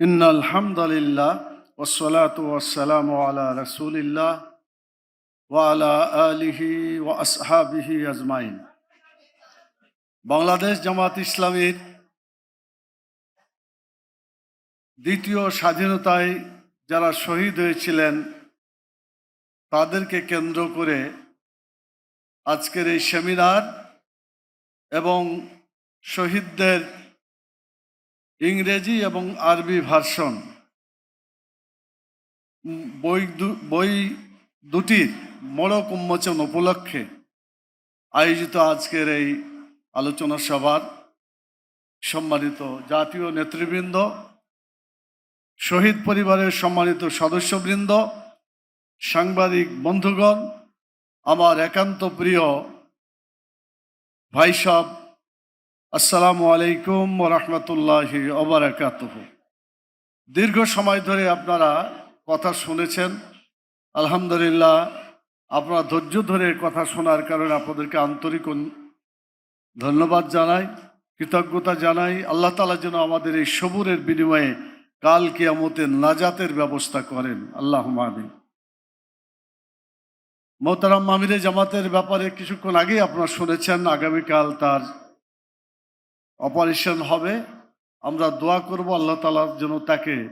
إن الحمد لله والصلاة والسلام على رسول الله وعلى آله وأصحابه أجمعين বাংলাদেশ জামাত ইসলামীর দ্বিতীয় স্বাধীনতায় যারা শহীদ হয়েছিলেন তাদেরকে কেন্দ্র করে আজকের এই সেমিনার এবং শহীদদের ইংরেজি এবং আরবি ভার্সন। বই বই দুটির মোড়ক উন্মোচন উপলক্ষে আয়োজিত আজকের এই আলোচনা সভার সম্মানিত জাতীয় নেতৃবৃন্দ, শহীদ পরিবারের সম্মানিত সদস্যবৃন্দ, সাংবাদিক বন্ধুগণ, আমার একান্ত প্রিয় ভাই সব আসসালামু আলাইকুম রহমতুল্লাহ ওবরাকাত দীর্ঘ সময় ধরে আপনারা কথা শুনেছেন। আলহামদুলিল্লাহ, আপনারা ধৈর্য ধরে কথা শোনার কারণে আপনাদেরকে আন্তরিক ধন্যবাদ জানাই, কৃতজ্ঞতা জানাই। আল্লাহ তালা যেন আমাদের এই সবুরের বিনিময়ে কাল কিয়ামতের নাজাতের ব্যবস্থা করেন। আল্লাহ আমিন। মোহতারাম মামিরে জামাতের ব্যাপারে কিছুক্ষণ আগেই আপনারা শুনেছেন, আগামীকাল তার অপারেশন হবে। আমরা দোয়া করব আল্লাহ তালার যেন তাকে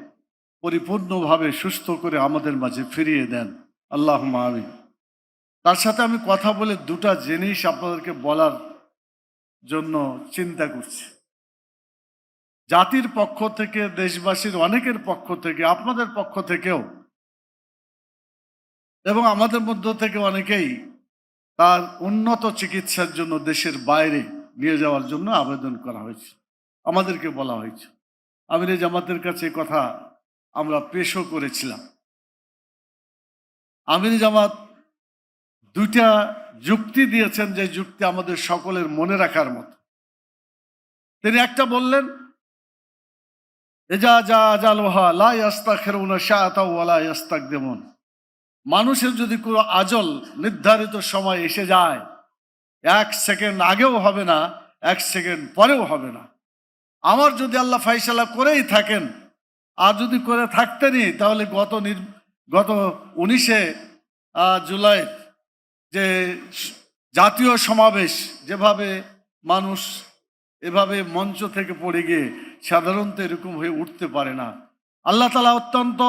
পরিপূর্ণভাবে সুস্থ করে আমাদের মাঝে ফিরিয়ে দেন। আল্লাহ আমিন। তার সাথে আমি কথা বলে দুটা জিনিস আপনাদেরকে বলার জন্য চিন্তা করছি। জাতির পক্ষ থেকে, দেশবাসীর অনেকের পক্ষ থেকে, আপনাদের পক্ষ থেকেও এবং আমাদের মধ্য থেকে অনেকেই তার উন্নত চিকিৎসার জন্য দেশের বাইরে নিয়ে যাওয়ার জন্য আবেদন করা হয়েছে। আমাদেরকে বলা হয়েছে। আমির জামাতের কাছে কথা আমরা পেশও করেছিলাম। আমির জামাত দুইটা যুক্তি দিয়েছেন যে যুক্তি আমাদের সকলের মনে রাখার মতো। তিনি একটা বললেন, এজা যা আজালোহা লাই আস্তা খেরুনা শাহতা ওয়ালা আস্তাক দেমন মানুষের যদি কোনো আজল নির্ধারিত সময় এসে যায় এক সেকেন্ড আগেও হবে না, এক সেকেন্ড পরেও হবে না। আমার যদি আল্লাহ ফাইসালা করেই থাকেন, আর যদি করে থাকতেনই, তাহলে গত নির, গত উনিশে জুলাই যে জাতীয় সমাবেশ, যেভাবে মানুষ এভাবে মঞ্চ থেকে পড়ে গিয়ে সাধারণত এরকম হয়ে উঠতে পারে না। আল্লাহ তালা অত্যন্ত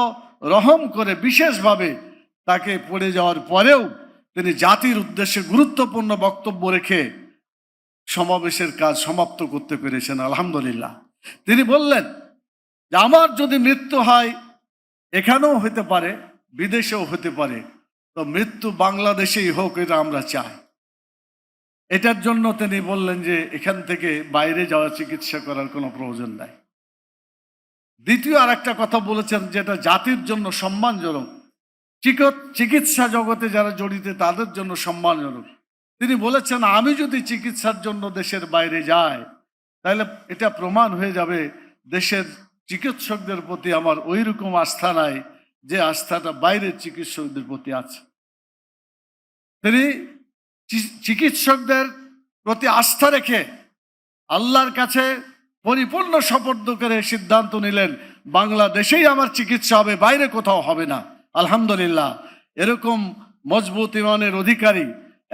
রহম করে বিশেষভাবে তাকে পড়ে যাওয়ার পরেও তিনি জাতির উদ্দেশ্যে গুরুত্বপূর্ণ বক্তব্য রেখে সমাবেশের কাজ সমাপ্ত করতে পেরেছেন, আলহামদুলিল্লাহ। তিনি বললেন যে, আমার যদি মৃত্যু হয়, এখানেও হতে পারে, বিদেশেও হতে পারে। তো মৃত্যু বাংলাদেশেই হোক, এটা আমরা চাই। এটার জন্য তিনি বললেন যে, এখান থেকে বাইরে যাওয়া চিকিৎসা করার কোনো প্রয়োজন নাই। দ্বিতীয় আর একটা কথা বলেছেন, যেটা জাতির জন্য সম্মানজনক। চিকিৎসা জগতে যারা জড়িত, তাদের জন্য সম্মানজনক। তিনি বলেছেন, আমি যদি চিকিৎসার জন্য দেশের বাইরে যাই, তাহলে এটা প্রমাণ হয়ে যাবে, দেশের চিকিৎসকদের প্রতি আমার ওই রকম আস্থা নাই, যে আস্থাটা বাইরের চিকিৎসকদের প্রতি আছে। তিনি চিকিৎসকদের প্রতি আস্থা রেখে আল্লাহর কাছে পরিপূর্ণ সপর্দ করে সিদ্ধান্ত নিলেন, বাংলাদেশেই আমার চিকিৎসা হবে, বাইরে কোথাও হবে না। আলহামদুলিল্লাহ, এরকম মজবুত ইমানের অধিকারী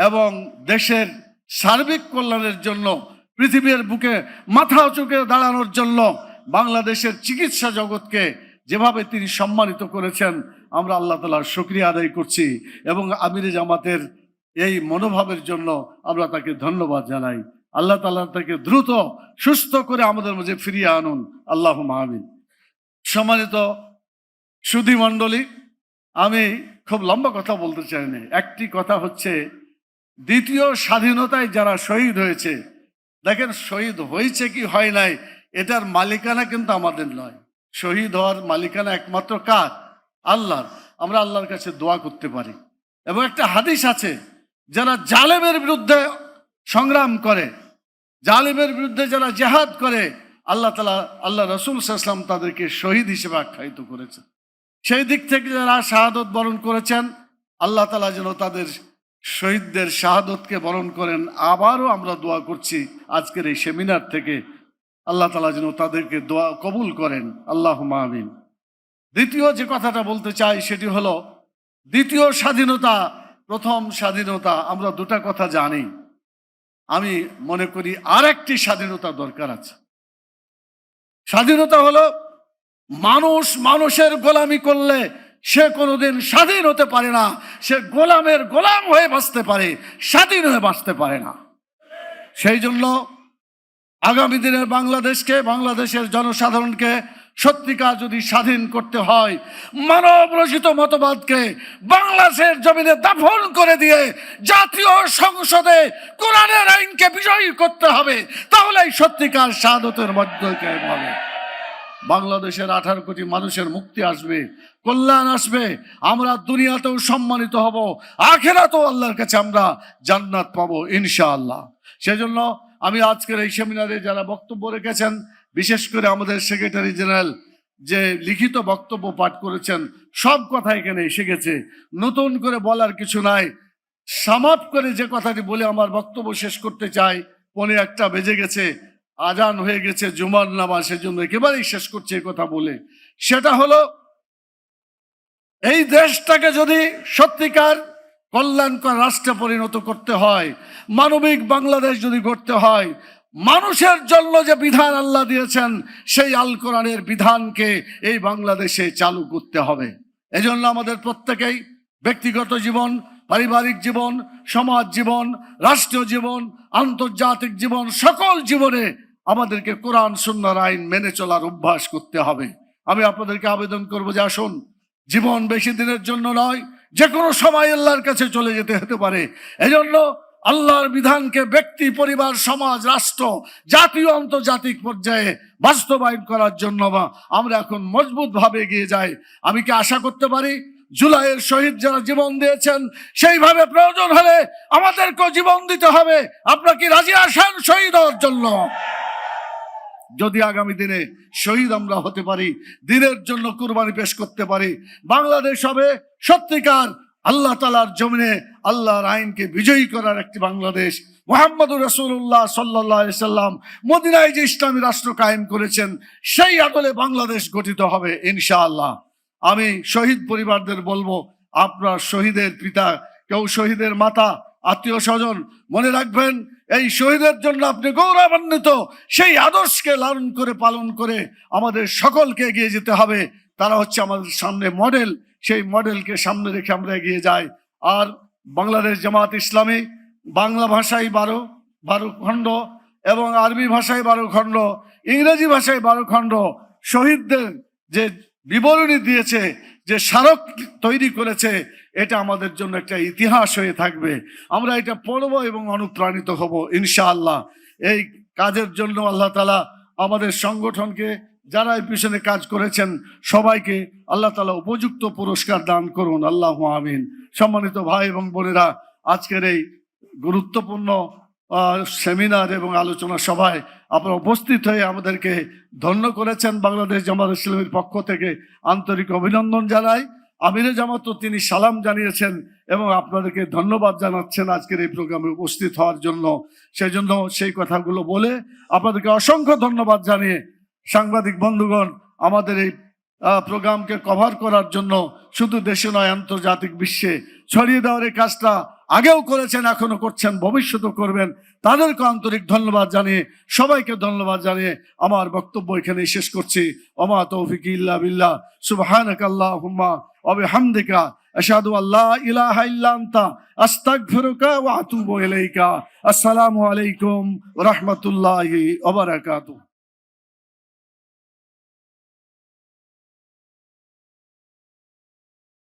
এবং দেশের সার্বিক কল্যাণের জন্য, পৃথিবীর বুকে মাথা উঁচু করে দাঁড়ানোর জন্য বাংলাদেশের চিকিৎসা জগৎকে যেভাবে তিনি সম্মানিত করেছেন, আমরা আল্লাহ তালার শুক্রিয়া আদায় করছি এবং আমির জামাতের এই মনোভাবের জন্য আমরা তাকে ধন্যবাদ জানাই। আল্লাহ তালা তাকে দ্রুত, সুস্থ করে আমাদের মাঝে ফিরিয়ে আনুন। আল্লাহ আমিন। সম্মানিত সুধী মণ্ডলী আমি খুব লম্বা কথা বলতে চাই না। একটি কথা হচ্ছে, দ্বিতীয় স্বাধীনতায় যারা শহীদ হয়েছে, দেখেন শহীদ হয়েছে কি হয় নাই, এটার মালিকানা কিন্তু আমাদের নয়। শহীদ হওয়ার মালিকানা একমাত্র কার? আল্লাহর। আমরা আল্লাহর কাছে দোয়া করতে পারি। এবং একটা হাদিস আছে, যারা জালেমের বিরুদ্ধে সংগ্রাম করে, জালেমের বিরুদ্ধে যারা জেহাদ করে, আল্লাহ তালা আল্লাহ রসুল সাল্লাম তাদেরকে শহীদ হিসেবে আখ্যায়িত করেছেন। সেই দিক থেকে যারা শাহাদত বরণ করেছেন, আল্লাহ তালা যেন তাদের শহীদদের শাহাদতকে বরণ করেন। আবারও আমরা দোয়া করছি আজকের এই সেমিনার থেকে। আল্লাহ তালা যেন তাদেরকে দোয়া কবুল করেন। আল্লাহ আমিন। দ্বিতীয় যে কথাটা বলতে চাই সেটি হলো, দ্বিতীয় স্বাধীনতা, প্রথম স্বাধীনতা, আমরা দুটা কথা জানি। আমি মনে করি আর একটি স্বাধীনতা দরকার আছে। স্বাধীনতা হলো মানুষ মানুষের গোলামি করলে সে কোনোদিন স্বাধীন হতে পারে না। সে গোলামের গোলাম হয়ে বাঁচতে পারে, স্বাধীন হয়ে বাঁচতে পারে না। সেই জন্য আগামী দিনের বাংলাদেশকে, বাংলাদেশের জনসাধারণকে সত্যিকার যদি স্বাধীন করতে হয়, মানব রচিত মতবাদকে বাংলাদেশের জমিনে দাফন করে দিয়ে জাতীয় সংসদে কোরআনের আইনকে বিজয়ী করতে হবে, তাহলেই সত্যিকার স্বাদতের মধ্যে হবে বাংলাদেশের আঠারো কোটি মানুষের মুক্তি আসবে, কল্যাণ আসবে, আমরা দুনিয়াতেও সম্মানিত হব, আখেরাতেও আল্লাহর কাছে আমরা জান্নাত পাবো, ইনশাআল্লাহ। সেজন্য আমি আজকের এই সেমিনারে যারা বক্তব্য রেখেছেন, বিশেষ করে আমাদের সেক্রেটারি জেনারেল যে লিখিত বক্তব্য পাঠ করেছেন, সব কথা এখানে এসে গেছে। নতুন করে বলার কিছু নাই। সামাপ করে যে কথাটি বলে আমার বক্তব্য শেষ করতে চাই, পনে একটা বেজে গেছে। আজান হয়ে গেছে জুমার নামাজ, সেজন্য একেবারেই শেষ করছে এই কথা বলে। সেটা হলো, এই দেশটাকে যদি সত্যিকার কল্যাণকর রাষ্ট্রে পরিণত করতে হয়, মানবিক বাংলাদেশ যদি করতে হয়, মানুষের জন্য যে বিধান আল্লাহ দিয়েছেন, সেই আল কোরআনের বিধানকে এই বাংলাদেশে চালু করতে হবে। এজন্য আমাদের প্রত্যেকেই ব্যক্তিগত জীবন পারিবারিক জীবন, সমাজ জীবন, রাষ্ট্রীয় জীবন, আন্তর্জাতিক জীবন, সকল জীবনে আমাদেরকে কোরআন সুন্নার আইন মেনে চলার অভ্যাস করতে হবে। আমি আপনাদেরকে আবেদন করব যে আসুন, জীবন বেশি দিনের জন্য নয় যে কোনো সময় আল্লাহর কাছে চলে যেতে হতে পারে। এজন্য আল্লাহর বিধানকে ব্যক্তি, পরিবার, সমাজ, রাষ্ট্র, জাতীয়, আন্তর্জাতিক পর্যায়ে বাস্তবায়ন করার জন্য আমরা এখন মজবুত ভাবে এগিয়ে যাই। আমি কি আশা করতে পারি জুলাইয়ের শহীদ যারা জীবন দিয়েছেন, সেইভাবে প্রয়োজন হলে আমাদেরকেও জীবন দিতে হবে। আপনার কি রাজি আসেন শহীদ হওয়ার জন্য? যদি আগামী দিনে শহীদ আমরা হতে পারি, দিনের জন্য কুরবানি পেশ করতে পারি, বাংলাদেশ হবে সত্যিকার আল্লাহ তালার জমিনে আল্লাহর আইনকে বিজয়ী করার একটি বাংলাদেশ। মোহাম্মদুর রসুল্লাহ সাল্লাহ সাল্লাম মদিনায় যে ইসলামী রাষ্ট্র কায়েম করেছেন, সেই আদলে বাংলাদেশ গঠিত হবে, ইনশাআল্লাহ। আমি শহীদ পরিবারদের বলব, আপনার শহীদের পিতা, কেউ শহীদের মাতা, আত্মীয় স্বজন, মনে রাখবেন, এই শহীদের জন্য আপনি গৌরবান্বিত, সেই আদর্শকে লালন করে, পালন করে আমাদের সকলকে এগিয়ে যেতে হবে। তারা হচ্ছে আমাদের সামনে মডেল, সেই মডেলকে সামনে রেখে আমরা এগিয়ে যাই। আর বাংলাদেশ জামাত ইসলামী, বাংলা ভাষায় বারো বারো খণ্ড, এবং আরবি ভাষায় বারো খণ্ড, ইংরেজি ভাষায় বারো খণ্ড, শহীদদের যে বিবরণী দিয়েছে যে স্মারক তৈরি করেছে, এটা আমাদের জন্য একটা ইতিহাস হয়ে থাকবে। আমরা এটা পড়ব এবং অনুপ্রাণিত হব, ইনশাআল্লাহ। এই কাজের জন্য আল্লাহ তালা আমাদের সংগঠনকে যারা এই পিছনে কাজ করেছেন, সবাইকে আল্লাহ তালা উপযুক্ত পুরস্কার দান করুন। আল্লাহ আমিন। সম্মানিত ভাই এবং বোনেরা, আজকের এই গুরুত্বপূর্ণ সেমিনার এবং আলোচনা সভায় আপনারা উপস্থিত হয়ে আমাদেরকে ধন্য করেছেন। বাংলাদেশ জামাত ইসলামের পক্ষ থেকে আন্তরিক অভিনন্দন জানাই। আমিরে জামাতও তিনি সালাম জানিয়েছেন এবং আপনাদেরকে ধন্যবাদ জানাচ্ছেন আজকের এই প্রোগ্রামে উপস্থিত হওয়ার জন্য। সেই জন্য সেই কথাগুলো বলে আপনাদেরকে অসংখ্য ধন্যবাদ জানিয়ে সাংবাদিক বন্ধুগণ, আমাদের এই প্রোগ্রামকে কভার করার জন্য শুধু দেশে নয়, আন্তর্জাতিক বিশ্বে ছড়িয়ে দেওয়ার এই কাজটা আগেও করেছেন এখনও করছেন, ভবিষ্যতেও করবেন। তাদেরকে আন্তরিক ধন্যবাদ জানিয়ে, সবাইকে ধন্যবাদ জানিয়ে আমার বক্তব্য এখানে শেষ করছি। ওমা তৌফিক ইল্লা বিল্লাহ। সুবহানাক আল্লাহুম্মা ওয়া বিহামদিকা। আশহাদু আল্লা ইলাহা ইল্লা আনতা। আস্তাগফিরুকা ওয়া আতুবু ইলাইকা। আসসালামু আলাইকুম ওয়া রাহমাতুল্লাহি